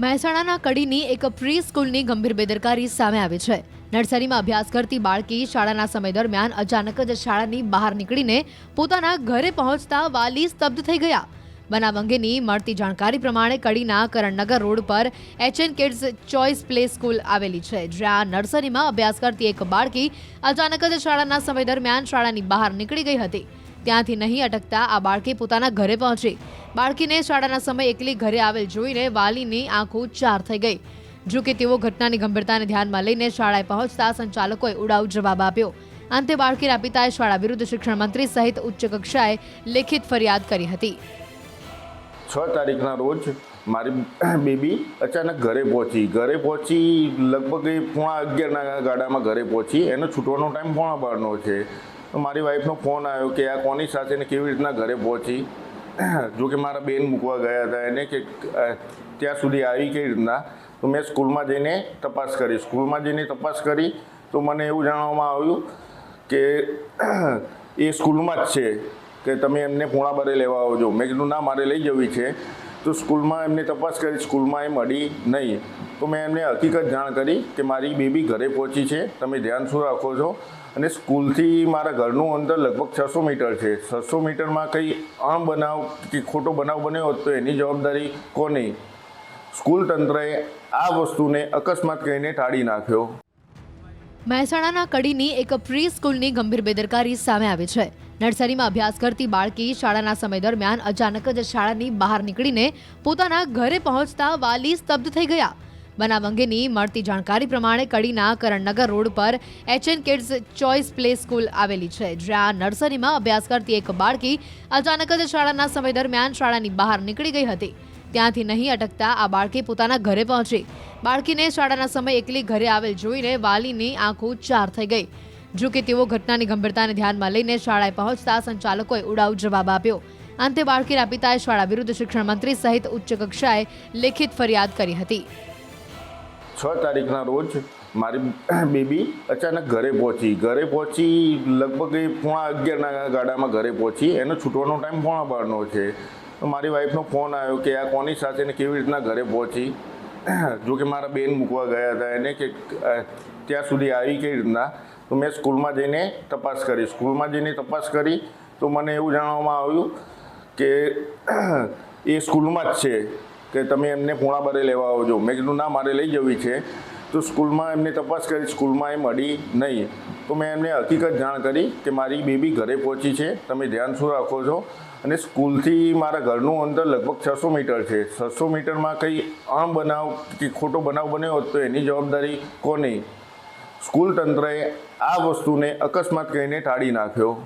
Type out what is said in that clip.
મહેસાણાના કડીની એક પ્રી સ્કૂલની ગંભીર બેદરકારી સામે આવી છે. નર્સરીમાં અભ્યાસ કરતી બાળકી શાળાના સમય દરમિયાન અચાનક જ શાળાની બહાર નીકળીને પોતાના ઘરે પહોંચતા વાલી સ્તબ્ધ થઈ ગયા. બનાવ અંગેની મળતી જાણકારી પ્રમાણે કડીના કરણનગર રોડ પર HN kids choice play school આવેલી છે, જ્યાં નર્સરીમાં અભ્યાસ કરતી એક બાળકી અચાનક જ શાળાના સમય દરમિયાન શાળાની બહાર નીકળી ગઈ હતી. ત્યાંથી નહીં અટકતા આ બાળકી પોતાના ઘરે પહોંચી. બાળકીને શાળાના સમય એકલી ઘરે આવેલ જોઈને વાલીની આંખો ચાર થઈ ગઈ. જો કે તેઓ ઘટનાની ગંભીરતાને ધ્યાનમાં લઈને શાળાએ પહોંચતા સંચાલકોએ ઉડાવ જવાબ આપ્યો. અંતે બાળકીના પિતાએ શાળા વિરુદ્ધ શિક્ષણ મંત્રી સહિત ઉચ્ચ કક્ષાએ લેખિત ફરિયાદ કરી હતી. છ તારીખના રોજ મારી બેબી અચાનક ઘરે પહોંચી. ઘરે પહોંચી લગભગ પોણા અગિયારના ગાડામાં ઘરે પહોંચી. એનો છૂટવાનો ટાઈમ પોણા બારનો છે. મારી વાઈફનો ફોન આવ્યો કે આ કોની સાથે ને કેવી રીતના ઘરે પહોંચી? જો કે મારા બેન મૂકવા ગયા હતા એને કે ત્યાં સુધી આવી કેવી રીતના? તો મેં સ્કૂલમાં જઈને તપાસ કરી. સ્કૂલમાં જઈને તપાસ કરી તો મને એવું જાણવામાં આવ્યું કે, એ સ્કૂલમાં જ છે કે તમે એમને પોણા બારે લેવા આવજો. મેં કીધું, ના, મારે લઈ જવી છે. તો સ્કૂલમાં એમને તપાસ કરી, સ્કૂલમાં એ મળી નહીં. તો મેં એમને હકીકત જાણ કરી કે મારી બેબી ઘરે પહોંચી છે. તમે ધ્યાન શું રાખો છો? અને સ્કૂલથી મારા ઘરનું અંતર લગભગ છસો મીટર છે. છસો મીટરમાં કંઈ અણબનાવ કે ખોટો બનાવ બન્યો હોત તો એની જવાબદારી કોની? સ્કૂલ તંત્રએ આ વસ્તુને અકસ્માત કહીને ટાળી નાખ્યો. મહેસાણાના કડીની એક પ્રી સ્કૂલની ગંભીર બેદરકારી સામે આવી છે. નર્સરીમાં અભ્યાસ કરતી બાળકી શાળાના સમય દરમિયાન અચાનક જ શાળાની બહાર નીકળીને પોતાના ઘરે પહોંચતા વાલી સ્તબ્ધ થઈ ગયા. બનાવ અંગેની મળતી જાણકારી પ્રમાણે કડીના કરણનગર રોડ પર HN kids choice play school આવેલી છે, જ્યાં નર્સરીમાં અભ્યાસ કરતી એક બાળકી અચાનક જ શાળાના સમય દરમિયાન શાળાની બહાર નીકળી ગઈ હતી. ત્યાંથી નહીં અટકતા આ બાળકી પોતાના ઘરે પહોંચી. બાળકીને શાળાના સમય એકલી ઘરે આવેલ જોઈને વાલીની આંખો ચાર થઈ ગઈ. જો કે તેઓ ઘટનાની ગંભીરતાને ધ્યાનમાં લઈને શાળાએ પહોંચતા સંચાલકોએ ઉડાવ જવાબ આપ્યો. અંતે બાળકીના પિતાએ શાળા વિરુદ્ધ શિક્ષણ મંત્રી સહિત ઉચ્ચ કક્ષાએ લેખિત ફરિયાદ કરી હતી. છ તારીખના રોજ મારી બેબી અચાનક ઘરે પહોંચી. ઘરે પહોંચી લગભગ એ પોણા અગિયારના ગાડામાં ઘરે પહોંચી. એનો છૂટવાનો ટાઈમ પોણા બારનો છે. મારી વાઈફનો ફોન આવ્યો કે આ કોની સાથે કેવી રીતના ઘરે પહોંચી? જો કે મારા બેન મૂકવા ગયા હતા એને કે ત્યાં સુધી આવી કઈ રીતના? તો મેં સ્કૂલમાં જઈને તપાસ કરી. સ્કૂલમાં જઈને તપાસ કરી તો મને એવું જાણવામાં આવ્યું કે, એ સ્કૂલમાં જ છે કે તમે એમને પૂણાબારે લેવા આવજો. મેં કીધું, ના, મારે લઈ જવી છે. તો સ્કૂલમાં એમને તપાસ કરી, સ્કૂલમાં એ મળી નહીં. તો મેં એમને હકીકત જાણ કરી કે મારી બેબી ઘરે પહોંચી છે. તમે ધ્યાન શું રાખો છો? અને સ્કૂલથી મારા ઘરનું અંતર લગભગ છસો મીટર છે. છસો મીટરમાં કંઈ અણબનાવ કે ખોટો બનાવ બન્યો હોત તો એની જવાબદારી કોની? સ્કૂલ તંત્રએ આ વસ્તુને અકસ્માત કહીને ટાળી નાખ્યો.